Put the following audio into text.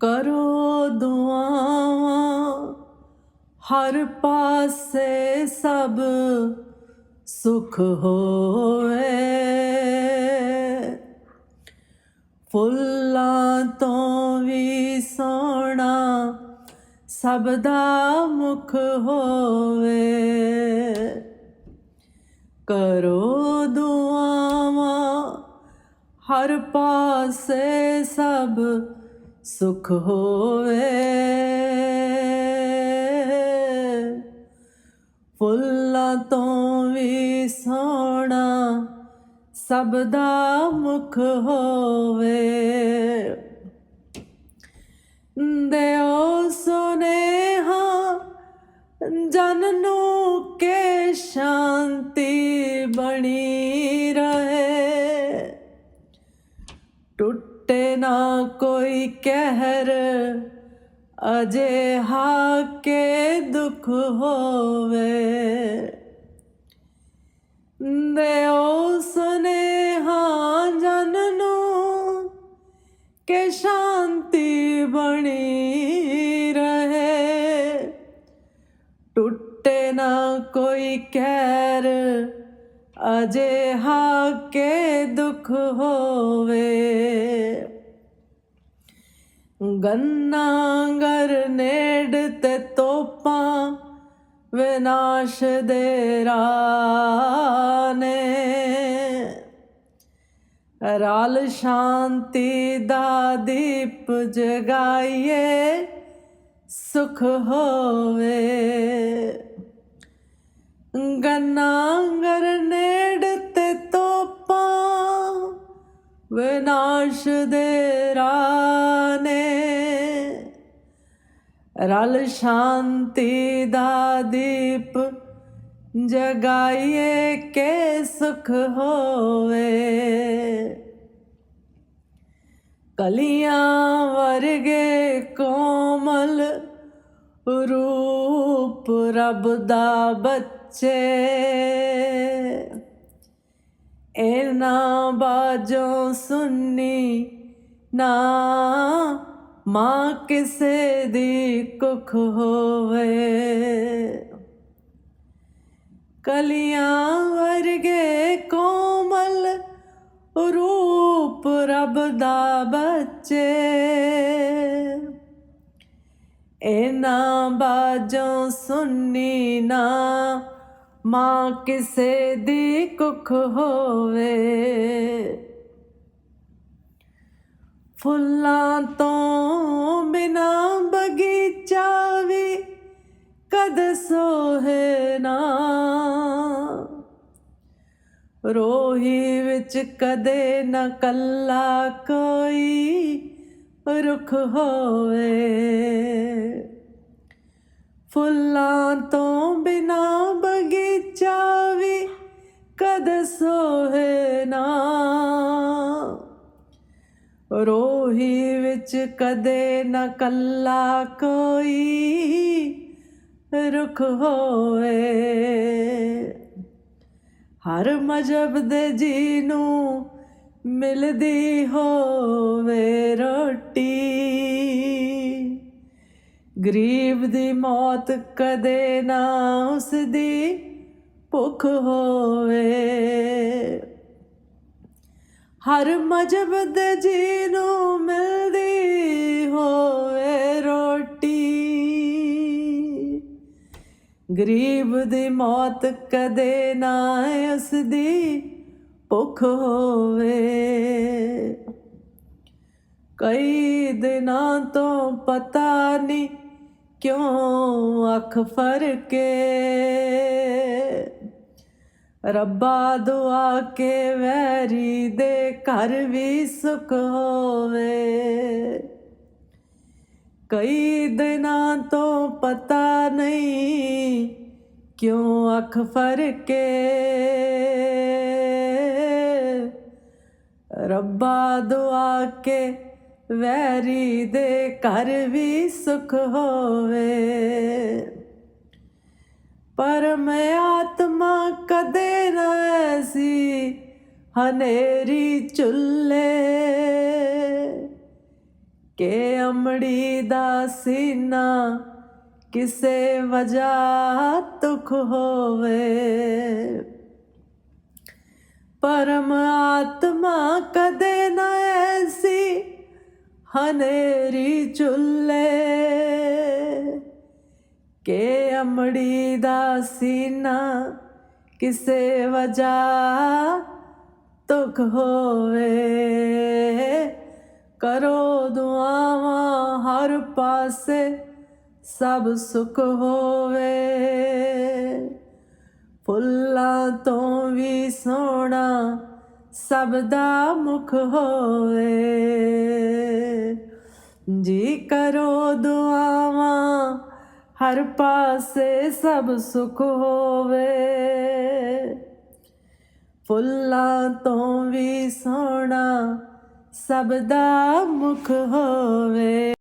ਕਰੋ ਦੁਆ ਹਰ ਪਾਸੇ ਸਭ ਸੁਖ ਹੋਵੇ। ਫੁੱਲਾਂ ਤੋਂ ਵੀ ਸੋਹਣਾ ਸਭ ਦਾ ਮੁਖ ਹੋਵੇ। ਕਰੋ ਦੁਆਵਾਂ, ਹਰ ਪਾਸੇ ਸਭ ਸੁਖ ਹੋਵੇ। ਫੁੱਲਾਂ ਤੋਂ ਵੀ ਸੋਹਣਾ ਸਭ ਦਾ ਮੁਖ ਹੋਵੇ। ਦਿਓ ਸੁਨੇਹਾ ਜਨ ਨੂੰ ਕੇ ਸ਼ਾਂਤੀ ਬਣੀ ਰਹੇ। ਟੁੱਟ ਟੁੱਟੇ ਨਾ ਕੋਈ ਕਹਿਰ ਅਜੇ ਹਾ ਕੇ ਦੁੱਖ ਹੋਵੇ। ਦਿਓ ਸੁਨੇਹਾ ਜਨ ਨੂੰ ਕਿ ਸ਼ਾਂਤੀ ਬਣੀ ਰਹੇ। ਟੁੱਟੇ ਨਾ ਕੋਈ ਕਹਿਰ ਅਜੇ ਹਾ ਕੇ ਦੁਖ ਹੋਵੇ। ਗੰਨਾ ਗਰ ਨੇੜ ਤੇ ਤੋਪਾਂ ਵਿਨਾਸ਼ ਦੇ ਰਾਨੇ। ਰਲ ਸ਼ਾਂਤੀ ਦਾ ਦੀਪ ਜਗਾਈਏ, ਸੁਖ ਹੋਵੇ। ਗਨਾਂਗਰ ਨੇੜ ਵਿਨਾਸ਼ ਦੇ ਰਾਨੇ। ਰਲ ਸ਼ਾਂਤੀ ਦਾ ਦੀਪ ਜਗਾਈਏ ਕੇ ਸੁਖ ਹੋਵੇ। ਕਲੀਆਂ ਵਰਗੇ ਕੋਮਲ ਰੂਪ ਰੱਬ ਦਾ ਬੱਚੇ। ਇਹਨਾਂ ਬਾਜੋਂ ਸੁੰਨੀ ਨਾ ਮਾਂ ਕਿਸੇ ਦੀ ਕੁਖ ਹੋਵੇ। ਕਲੀਆਂ ਵਰਗੇ ਕੋਮਲ ਰੂਪ ਰੱਬ ਦਾ ਬੱਚੇ। ਇਹਨਾਂ ਬਾਜੋਂ ਸੁੰਨੀ ਨਾ ਮਾਂ ਕਿਸੇ ਦੀ ਕੁੱਖ ਹੋਵੇ। ਫੁੱਲਾਂ ਤੋਂ ਬਿਨਾ ਬਗੀਚਾ ਵੀ ਕਦ ਸੋਹੇ ਨਾ। ਰੋਹੀ ਵਿੱਚ ਕਦੇ ਨਾ ਕੱਲਾ ਕੋਈ ਰੁੱਖ ਹੋਵੇ। ਫੁੱਲਾਂ ਤੋਂ ਬਿਨਾ ਬਗੀਚਾ ਵੀ ਕਦ ਸੋਹੇ ਨਾ। ਰੋਹੀ ਵਿੱਚ ਕਦੇ ਨਾ ਕੱਲਾ ਕੋਈ ਰੁਖ ਹੋਏ ਹਰ ਮਜਬ ਦੇ ਜੀ ਨੂੰ ਮਿਲਦੀ ਹੋਵੇ ਰੋਟੀ। ਗਰੀਬ ਦੀ ਮੌਤ ਕਦੇ ਨਾ ਉਸ ਦੀ ਭੁੱਖ ਹੋਵੇ। ਹਰ ਮਜਬ ਦੇ ਜੀ ਨੂੰ ਮਿਲਦੀ ਹੋਵੇ ਰੋਟੀ। ਗਰੀਬ ਦੀ ਮੌਤ ਕਦੇ ਨਾ ਉਸ ਦੀ ਭੁੱਖ ਹੋਵੇ। ਕਈ ਦਿਨਾਂ ਤੋਂ ਪਤਾ ਨਹੀਂ ਕਿਉਂ ਅੱਖ ਫਰਕੇ? ਰੱਬਾ ਦੁਆ ਕੇ ਵੈਰੀ ਦੇ ਘਰ ਵੀ ਸੁਖ ਹੋਵੇ। ਕਈ ਦਿਨਾਂ ਤੋਂ ਪਤਾ ਨਹੀਂ ਕਿਉਂ ਅੱਖ ਫਰਕੇ। ਰੱਬਾ ਦੁਆ ਕੇ ਵੈਰੀ ਦੇ ਘਰ ਵੀ ਸੁਖ ਹੋਵੇ। ਪਰ ਮੈਂ ਆਤਮਾ ਕਦੇ ਨਾ ਐਸੀ ਹਨੇਰੀ ਚੁੱਲੇ ਕਿ ਅਮੜੀ ਦਾ ਸੀਨਾ ਕਿਸੇ ਵਜ੍ਹਾ ਦੁੱਖ ਹੋਵੇ। ਪਰਮ ਆਤਮਾ ਕਦੇ ਨਾ ਐਸੀ ਹਨੇਰੀ ਚੁੱਲੇ ਕਿ ਅਮੜੀ ਦਾ ਸੀਨਾ ਕਿਸੇ ਵਜ੍ਹਾ ਦੁੱਖ ਹੋਵੇ। ਕਰੋ ਦੁਆਵਾਂ ਹਰ ਪਾਸੇ ਸਭ ਸੁਖ ਹੋਵੇ। ਫੁੱਲਾਂ ਤੋਂ ਵੀ ਸੋਹਣਾ ਸਭ ਦਾ ਮੁਖ ਹੋਵੇ। ਜੀ ਕਰੋ ਦੁਆਵਾਂ, ਹਰ ਪਾਸੇ ਸਭ ਸੁਖ ਹੋਵੇ। ਫੁੱਲਾਂ ਤੋਂ ਵੀ ਸੋਹਣਾ ਸਭ ਦਾ ਮੁਖ ਹੋਵੇ।